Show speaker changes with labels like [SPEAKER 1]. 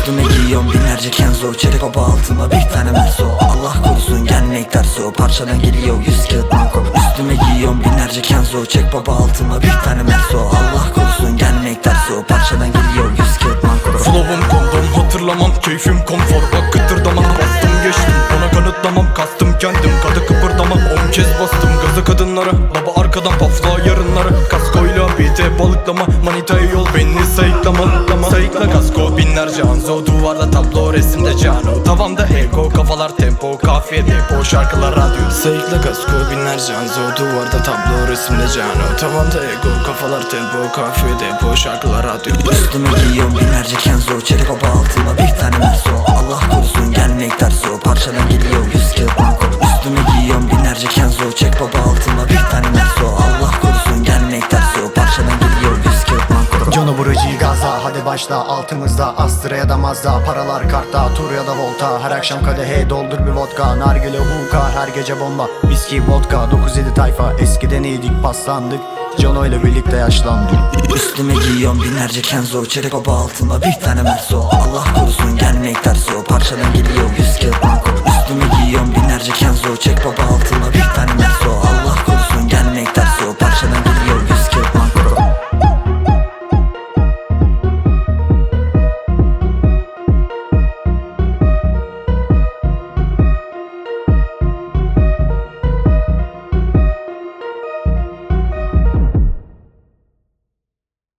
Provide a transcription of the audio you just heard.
[SPEAKER 1] Üstüme giyiyorum binlerce kenzo. Çelik baba altıma bir tane merso. Allah korusun gelmek tersi. O parçadan geliyor yüz kağıt banko Üstüme giyiyorum binlerce kenzo. Çek baba altıma bir tane merso. Allah korusun gelmek tersi. O parçadan geliyor yüz kağıt banko
[SPEAKER 2] Flow'um kondom hatırlamam Keyfim konfor. Bak kıtırdamam Bastım geçtim ona kanıtlamam. Kastım kendim kadı kıpırdamam. On kez bastım gazı kadınlara. Baba arkadan pafla yarınları Kaskoyla BT balıklama Manitaya yol beni sayıklama Lama. Sayıkla kasko binlerce anzo. Duvarda tablo resimde cano. Tavanda ego kafalar tempo. Kafiye depo şarkılar radyo. Sayıkla kasko binlerce anzo. Duvarda tablo resimde cano. Tavanda ego kafalar tempo. Kafiye depo şarkılar radyo.
[SPEAKER 1] Üstüme giyiyorum binlerce kenzo. Çelik baba altıma bir tane merso. Allah korusun gelmek tersi o parçadan geliyor
[SPEAKER 3] başla altımızda Astra ya da Mazda paralar kartta Tur ya da volta. Her akşam kadehe doldur bir vodka Nargile hookah her gece bomba Viski vodka 9-7 tayfa eskiden iyiydik paslandık. Cano ile birlikte yaşlandık.
[SPEAKER 1] Üstüme giyiyorum binlerce kenzo Çelik baba altıma bir tane merso Allah korusun gelmek tersi o parçadan geliyor yüz kağıt banko. Üstüme giyiyorum binlerce kenzo Çek baba altıma bir tane merso